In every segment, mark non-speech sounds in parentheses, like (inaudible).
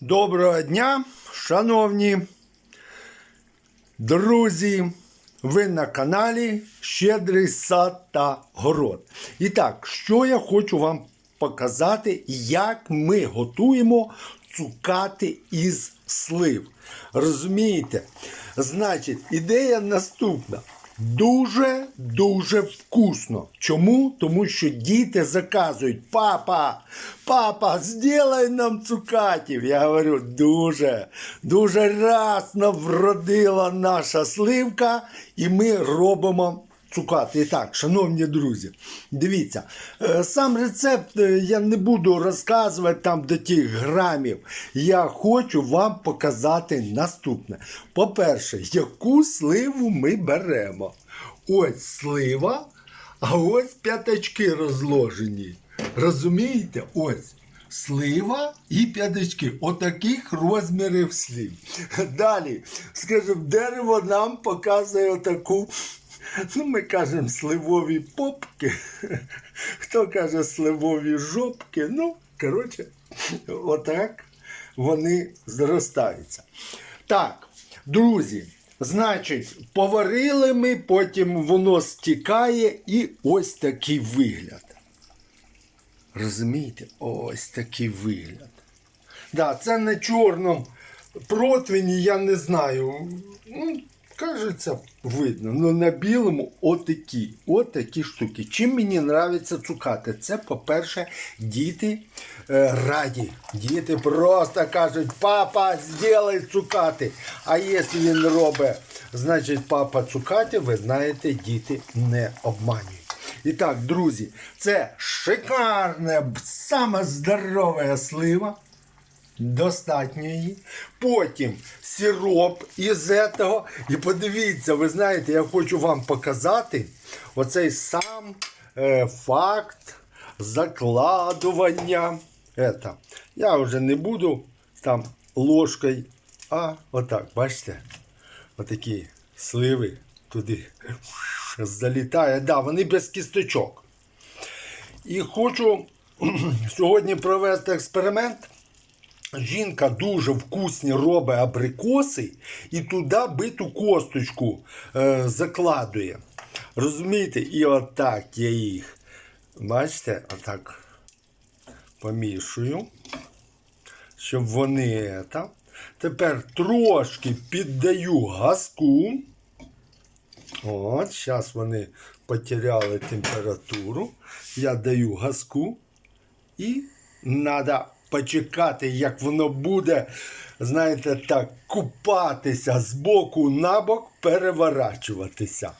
Доброго дня, шановні друзі. Ви на каналі Щедрий сад та город. І так, що я хочу вам показати, як ми готуємо цукати із слив. Розумієте? Значить, ідея наступна. Дуже-дуже вкусно. Чому? Тому що діти заказують: папа, папа, зробай нам цукатів. Я говорю, дуже, дуже разно вродила наша сливка, і ми робимо цукати. І так, шановні друзі, дивіться, е, сам рецепт е, я не буду розказувати там до тих грамів. Я хочу вам показати наступне. По-перше, яку сливу ми беремо. Ось слива, а ось п'ятачки розложені. Розумієте? Ось. Слива і п'ятачки. Отаких розмірів слів. Далі, скажімо, дерево нам показує отаку. Ну, ми кажемо сливові попки. Хто каже сливові жопки? Ну, коротше, отак вони зростаються. Так, друзі, значить, поварили ми, потім воно стікає і ось такий вигляд. Розумієте? Ось такий вигляд. Да, це на чорному противні, я не знаю. Ну, кажеться, видно. Ну на білому отакі, отакі штуки. Чим мені нравиться цукати? Це, по-перше, діти е, раді. Діти просто кажуть, папа, зробай цукати. А якщо він робить, значить, папа цукати, ви знаєте, діти не обманюють. І так, друзі, це шикарна, саме здорова слива. Достатньо її. Потім сироп із цього. І подивіться, ви знаєте, я хочу вам показати оцей сам е, факт закладування. Это. Я вже не буду там ложкою, а отак, бачите? Отакі сливи туди залітає. Да, вони без кісточок. І хочу (clears throat) сьогодні провести експеримент. Жінка дуже вкусні робить абрикоси і туди биту косточку е, закладує. Розумієте? І отак я їх. Бачите, отак помішую, щоб вони. Та. Тепер трошки піддаю газку. От, зараз вони потеряли температуру. Я даю газку і треба почекати, як воно буде, знаєте, так, купатися з боку на бок, переворачуватися.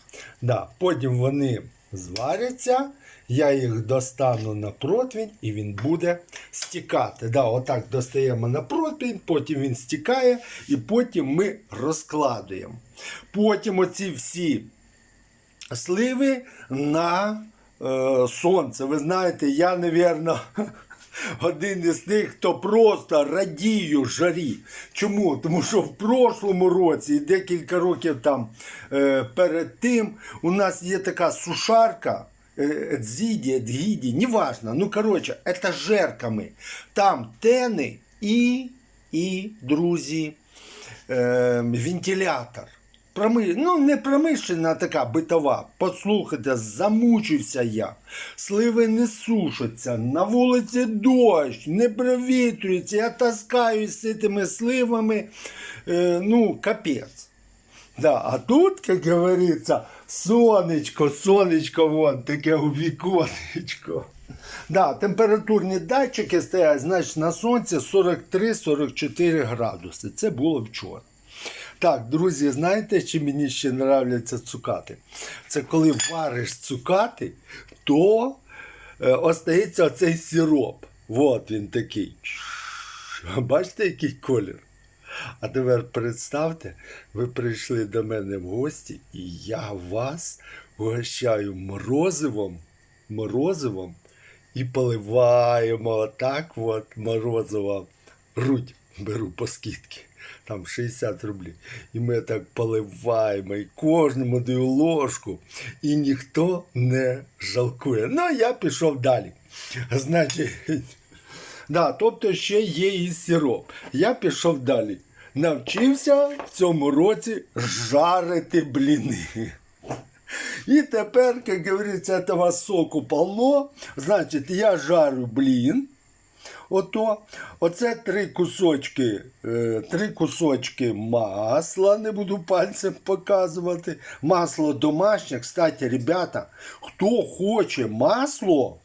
Да, Потім вони зваряться, я їх достану на противень і він буде стікати. Да, Отак достаємо на противень, потім він стікає, і потім ми розкладуємо. Потім оці всі сливи на е, сонце. Ви знаєте, я, напевно, (laughs) один із тих, хто просто радію жарі. Чому? Тому що в прошлому році і декілька років там е, перед тим у нас є така сушарка. е, Дзіді, Дгіді, неважно. Ну, коротше, це жерками. Там тени і, і друзі, е, вентилятор. Проми... Ну, не промишлена, така битова. Послухайте, замучився я. Сливи не сушаться, на вулиці дощ, не провітрюється. Я таскаюсь з цими сливами. Е, ну, капець. Да, а тут, як говориться, сонечко, сонечко, вон таке у віконечко. Да, температурні датчики стоять, значить, на сонці 43-44 градуси. Це було вчора. Так, друзі, знаєте, чи мені ще нравляться цукати? Це коли вариш цукати, то е, остається оцей сироп. От він такий. Бачите, який колір? А тепер представте, ви прийшли до мене в гості, і я вас угощаю морозивом, морозивом і поливаємо отак от морозиво. Руть беру по скидці. Там 60 рублів. І ми так поливаємо, і кожному даю ложку, і ніхто не жалкує. Ну, я пішов далі. Значить, Да, тобто ще є і сироп. Я пішов далі. Навчився в цьому році жарити бліни. І тепер, як говориться, этого соку полно. Значить, я жарю блін. Ото, оце три кусочки, е, три кусочки масла, не буду пальцем показувати. Масло домашнє. Кстати, ребята, хто хоче масло,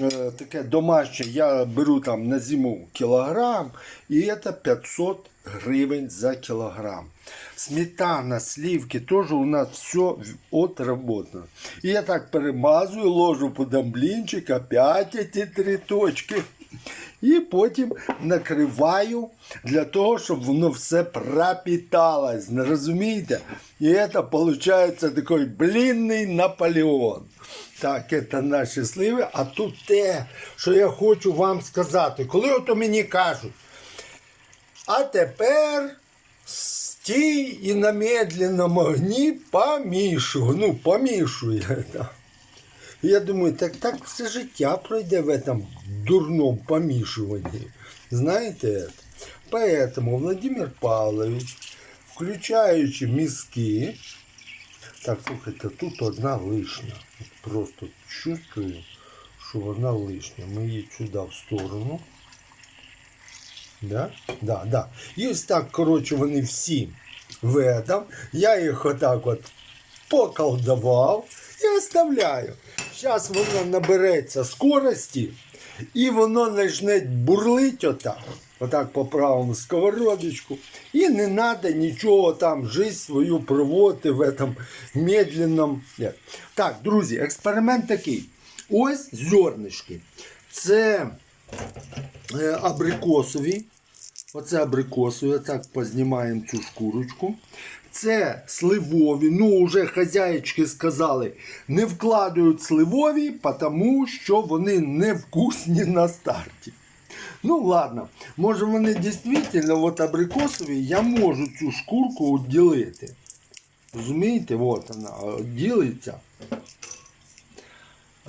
е, таке домашнє, я беру там на зиму кілограм, і це 500 гривень за кілограм. Сметана, сливки, теж у нас все отработано. І я так перемазую, ложу подам блінчик, опять ці три точки. І потім накриваю для того, щоб воно все пропиталось. Не розумієте? І це виходить такий блінний Наполеон. Так, це наші сливи. А тут те, що я хочу вам сказати. Коли ото мені кажуть, а тепер стій і на медленному огні помішуй. Ну, помішує. (laughs) да. Я думаю, так, так все життя пройде в этом дурном помішуванні. Знаєте это? Поэтому Владимир Павлович, включаючи мізки, так, слухайте, тут одна лишня. От Просто чувствую, що вона лишня. Ми її сюди в сторону. Да? Да, да. І ось так, коротше, вони всі в этом. Я їх отак от поколдував (laughs) і оставляю. Зараз воно набереться скорості, і воно почне бурлить отак. Отак по правому сковородочку. І не треба нічого там, жизнь свою проводити в этом медленном. Так, друзі, експеримент такий. Ось зернишки. Це е, абрикосові. Оце абрикосові, так познімаємо цю шкурочку. Це сливові. Ну, вже хазяїчки сказали, не вкладають сливові, тому що вони невкусні на старті. Ну ладно, може вони дійсно, от абрикосові, я можу цю шкурку відділити. Розумієте, от вона відділиться.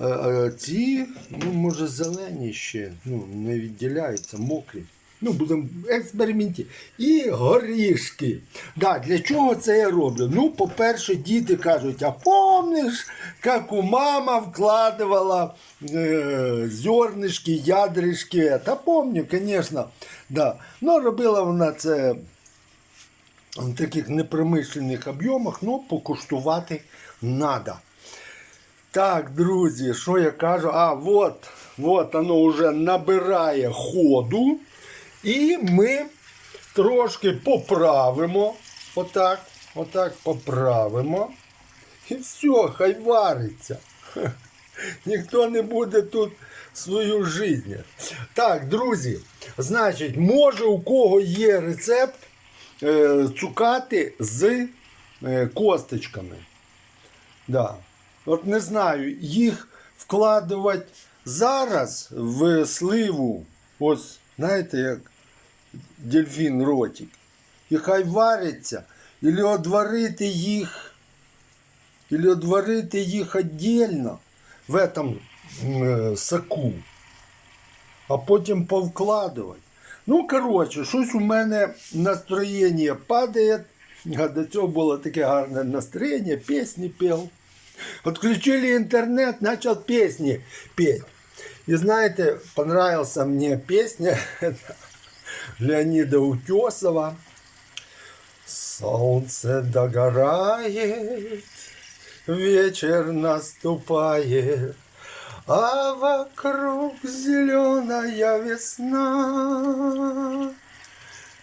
Е, е, Ці, ну, може, зелені ще, ну, не відділяються, мокрі. Ну, будемо в експерименті. І горішки. Да, для чого це я роблю? Ну, по-перше, діти кажуть, а помниш, як у мама вкладувала е, зернишки, ядришки. Та помню, звісно. Да. Ну, робила вона це в таких непромишлених об'ємах, ну, покуштувати треба. Так, друзі, що я кажу? А, от, от воно вже набирає ходу. І ми трошки поправимо. Отак, отак поправимо. І все, хай вариться. Ніхто не буде тут свою життя. Так, друзі, значить, може у кого є рецепт е, цукати з е, косточками. Да. От не знаю, їх вкладувати зараз в сливу. Ось, знаєте, як дельфін ротик. І хай вариться, і одварити їх, і одварити їх віддільно в этом е, соку, а потім повкладувати. Ну, коротше, щось у мене настроєння падає. До цього було таке гарне настроєння, пісні пів. Отключили интернет, начал песни петь. И знаете, понравился мне песня (laughs) Леонида Утесова. Солнце догорает, вечер наступает, а вокруг зеленая весна.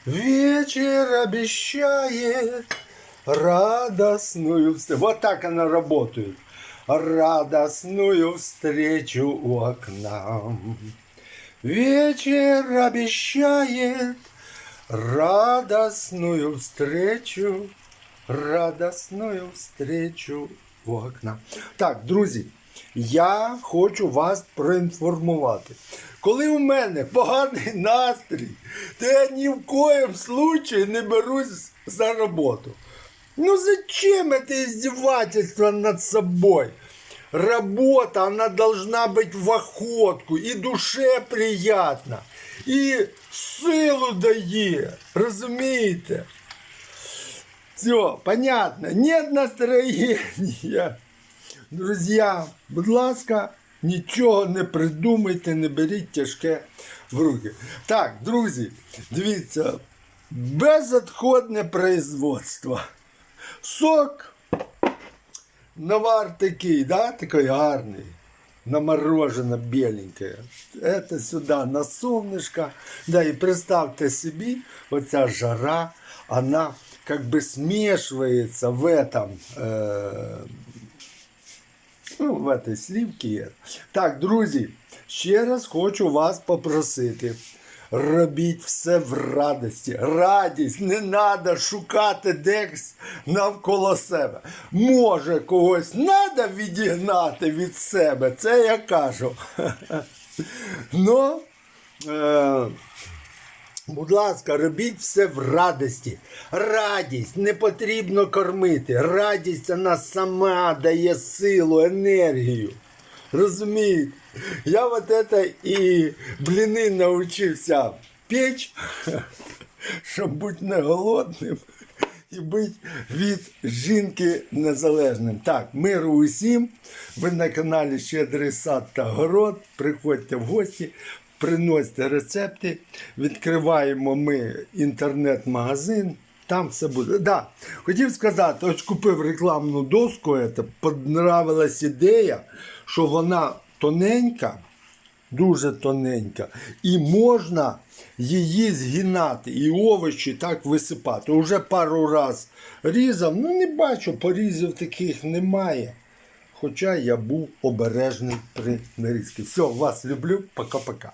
Вечер обещает радостную. Вот так она работает. Радостную встречу у окна. Вечер обещает радостную встречу, радостную встречу у окна. Так, друзі, я хочу вас проінформувати. Коли у мене поганий настрій, то я ні в коєм случаї не берусь за роботу. Ну зачем это издевательство над собой? Работа, она должна быть в охотку и душе приятно. і силу дає. Розумієте? Все, понятно. Нет настроєння. Друзья, будь ласка, нічого не придумайте, не беріть тяжке в руки. Так, друзі, дивіться, безотходне производство. Сок, навар такий, да, такий гарний. Наморожено беленькое. Это сюда на солнышко. Да, и представьте себе, вот эта жара, она как бы смешивается в этом, э, ну, в этой сливці. Так, друзі, ще раз хочу вас попросити. Робіть все в радості. Радість, не треба шукати десь навколо себе. Може, когось треба відігнати від себе, це я кажу. (laughs) Ну, е, Будь ласка, робіть все в радості. Радість не потрібно кормити. Радість вона сама дає силу, енергію. Розумієте? Я от это і бліни навчився печь, (laughs) щоб бути не голодним і бути від жінки незалежним. Так, миру усім. Ви на каналі Щедрий сад та город. Приходьте в гості, приносьте рецепти. Відкриваємо ми інтернет-магазин. Там все буде. Да. Хотів сказати, ось купив рекламну доску, це, понравилась ідея, що вона тоненька, дуже тоненька, і можна її згинати, і овочі так висипати. Уже пару раз різав, ну не бачу, порізів таких немає. Хоча я був обережний при нарізці. Все, вас люблю, пока-пока.